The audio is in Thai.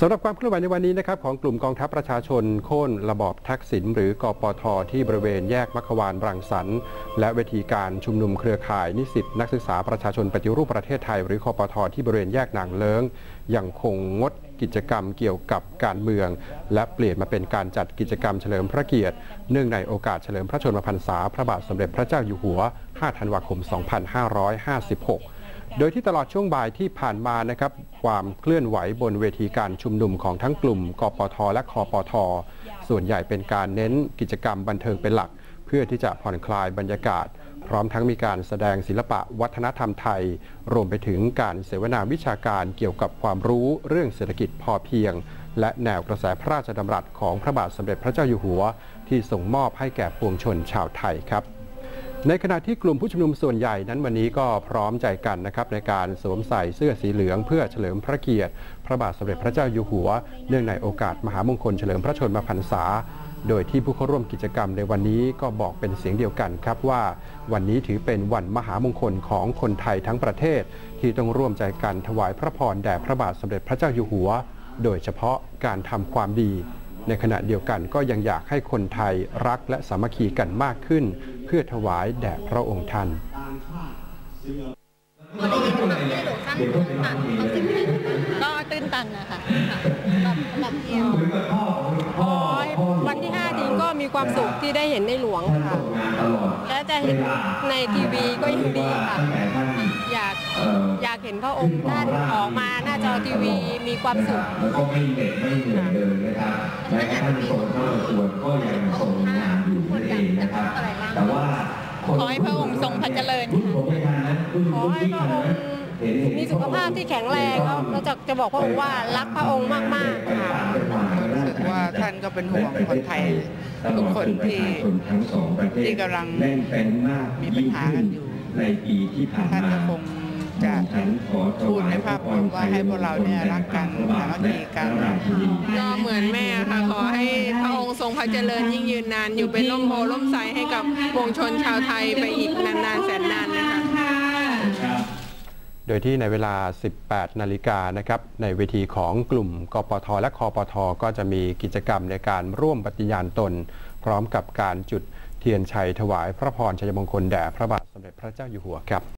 สำหรับความเคลื่อนไหวในวันนี้นะครับของกลุ่มกองทัพประชาชนโค่นระบอบทักษิณหรือกปทที่บริเวณแยกมัควานรังสรรค์และเวทีการชุมนุมเครือข่ายนิสิตนักศึกษาประชาชนปฏิรูปประเทศไทย หรือคอปทที่บริเวณแยกนางเลิงยังคงงดกิจกรรมเกี่ยวกับการเมือง และเปลี่ยนมาเป็นการจัดกิจกรรมเฉลิมพระเกียรติ เนื่องในโอกาสเฉลิมพระชนมพรรษาพระบาทสมเด็จพระเจ้าอยู่หัว 5 ธันวาคม 2556 โดยที่ตลอดช่วงบ่ายที่ผ่านมานะครับความเคลื่อนไหวบนเวทีการชุมนุมของทั้งกลุ่มกปท และคอปท ส่วนใหญ่เป็นการเน้นกิจกรรมบันเทิงเป็นหลัก เพื่อที่จะผ่อนคลายบรรยากาศ พร้อมทั้งมีการแสดงศิลปะวัฒนธรรมไทย รวมไปถึงการเสวนาวิชาการเกี่ยวกับความรู้เรื่องเศรษฐกิจพอเพียง และแนวกระแสพระราชดำรัสของพระบาทสมเด็จพระเจ้าอยู่หัว ที่ส่งมอบให้แก่ปวงชนชาวไทยครับ ในขณะที่กลุ่มผู้ชุมนุมส่วนใหญ่นั้นวันนี้ก็พร้อมใจกันนะครับในการสวมใส่เสื้อสีเหลืองเพื่อเฉลิมพระเกียรติ พระบาทสมเด็จพระเจ้าอยู่หัว เนื่องในโอกาสมหามงคลเฉลิมพระชนมพรรษา โดยที่ผู้เข้าร่วมกิจกรรมในวันนี้ก็บอกเป็นเสียงเดียวกันครับว่า วันนี้ถือเป็นวันมหามงคลของคนไทยทั้งประเทศ ที่ต้องร่วมใจกันถวายพระพรแด่พระบาทสมเด็จพระเจ้าอยู่หัว โดยเฉพาะการทำความดี ในขณะเดียวกันก็ยังอยากให้คนไทยรักและสามัคคีกันมากขึ้น เพื่อถวายแด่พระองค์ท่านก็ตื้นตันนะคะแบบแบบเดียวพอวันที่ 5 ดีก็มีความสุขที่ได้เห็นในหลวงค่ะ และจะเห็นในทีวีก็ยังดีค่ะ อยาก เห็นพระองค์ท่านออกมาหน้าจอทีวีมีความสุขก็ไม่เหน็ดไม่เหนื่อยเดินนะครับแม้กระทั่งทรงเข้าประกวดก็ยังทรงงานอยู่นั่นเองนะครับ แต่ว่าขอให้พระองค์ทรงพระเจริญรุ่นผมไม่ทันนะรุ่นขอรุ่นให้พี่พทัระนองนะค์เห็นเห็นมีสุขภาพที่แข็งแรงแล้วเราจะจะบอกพระองค์ว่ารักพระองค์มากๆค่ะรู้สึกว่าท่านก็เป็นห่วงคนไทยทุกคนที่ทั้งสองประเทศที่กำลังแน่นแฟนมากมีปัญหากันอยู่ในปีที่ผ่านท่านมาก็คงจะ ฉันขอถพูดวายในภาพรวมว่าให้พวกเราเนี่ยรักกันสามัคคีกันก็เหมือนแม่ค่ะขอให้พระองค์ทรงพระเจริญยิ่งยืนนาน อยู่เป็นร่มโพล่มไทรให้กับปวงชนชาวไทยไปอีกนานๆแสนนานนะคะโดยที่ในเวลา 18 นาฬิกานะครับ ในเวทีของกลุ่มกปท และคอปท ก็จะมีกิจกรรมในการร่วมปฏิญาณตน พร้อมกับการจุดเทียนชัยถวายพระพรชัยมงคลแด่พระบาทสมเด็จพระเจ้าอยู่หัวครับ